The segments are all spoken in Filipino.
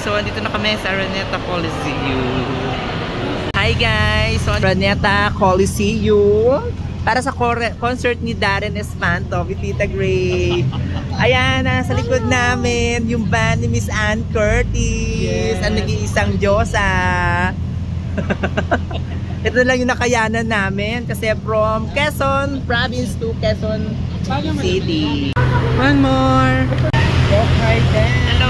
So, andito na kami sa Araneta Coliseum. Hi guys! So, Araneta Coliseum. Para sa concert ni Darren Espanto with Tita Gray. Ayan, nasa likod namin yung band ni Miss Ann Curtis. Yes. Ang nag-iisang Diyosa. Ito lang yung nakayanan namin kasi from Quezon Province to Quezon City. One more. Okay, then. Hello,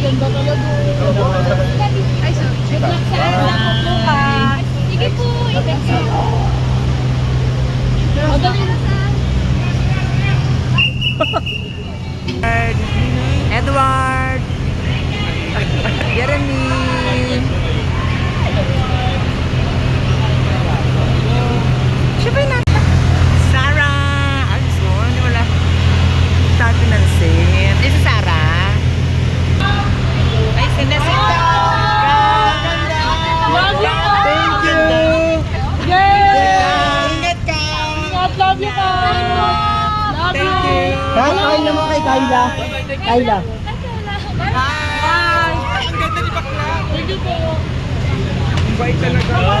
sa showbiz. Ay, camera, camera. Bye. Sige po, ingat po. O, dali na sa Edward. Love you po! Love Thank you. Kakain naman kay Kyla. Kyla. Hi. Ang ganda ni Bakla. Thank you po. Bye talaga.